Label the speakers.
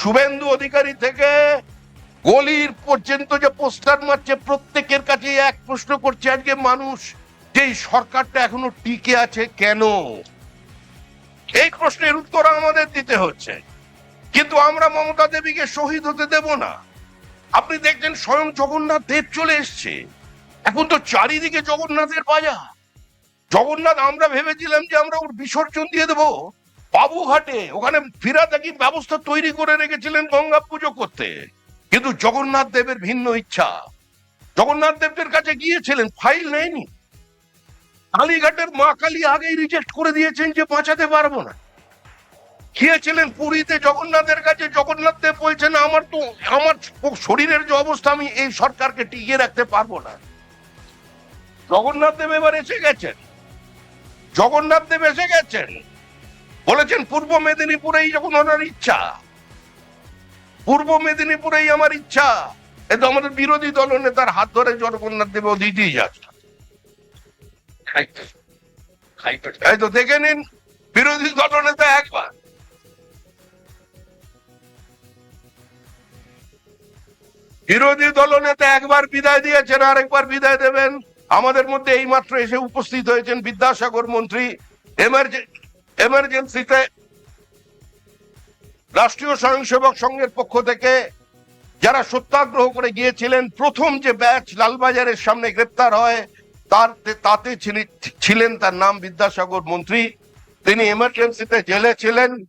Speaker 1: শুভেন্দু অধিকারী থেকে গলির পর্যন্ত যে পোস্টার মারছে, প্রত্যেকের কাছে এক প্রশ্ন করছে, আজকে মানুষ যে সরকারটা এখনও টিকে আছে কেন? এই প্রশ্নের উত্তর আমাদের দিতে হচ্ছে। কিন্তু আমরা মমতা দেবীকে শহীদ হতে দেব না। আপনি দেখছেন স্বয়ং জগন্নাথ দেব চলে এসছে। এখন তো চারিদিকে জগন্নাথের বাজার। জগন্নাথ, আমরা ভেবেছিলাম যে আমরা ওর বিসর্জন দিয়ে দেবো। বাবুঘাটে ওখানে ফিরা থাকি ব্যবস্থা তৈরি করে রেখেছিলেন গঙ্গা পুজো করতে। কিন্তু জগন্নাথ দেবের ভিন্ন ইচ্ছা। জগন্নাথ দেবের কাছে গিয়েছিলেন, ফাইল নেয়নি। কালীঘাটের মা কালী আগেই রিজেক্ট করে দিয়েছেন যে বাঁচাতে পারব না। গিয়েছিলেন পুরীতে, জগন্নাথের কাছে জগন্নাথ দেব বলছেন, আমার তো, আমার শরীরের যে অবস্থা, আমি এই সরকারকে টিকিয়ে রাখতে পারব না। জগন্নাথ দেব এবার এসে গেছেন। জগন্নাথ দেব এসে গেছেন। বলেছেন, পূর্ব মেদিনীপুরেই যখন ওনার ইচ্ছা, পূর্ব মেদিনীপুরেই আমার ইচ্ছা, এ তো আমাদের বিরোধী দল নেতার হাত ধরে জগন্নাথ দেব দিতেই যাচ্ছে। এই তো দেখে নিন, বিরোধী দল নেতা একবার। বিরোধী দল নেতা একবার বিদায় দিয়েছেন আর একবার বিদায় দেবেন। আমাদের মধ্যে এই মাত্র এসে উপস্থিত হয়েছেন বিদ্যাসাগর মন্ত্রী এমার্জেন্সিতে রাষ্ট্রীয় স্বয়ংসেবক সংঘের পক্ষ থেকে যারা সত্যাগ্রহ করে গিয়েছিলেন, প্রথম যে ব্যাচ লালবাজারের সামনে গ্রেপ্তার হয়, তার তাতে ছিলি- ছিলেন তার নাম বিদ্যাসাগর মন্ত্রী। তিনি এমার্জেন্সিতে জেলে ছিলেন।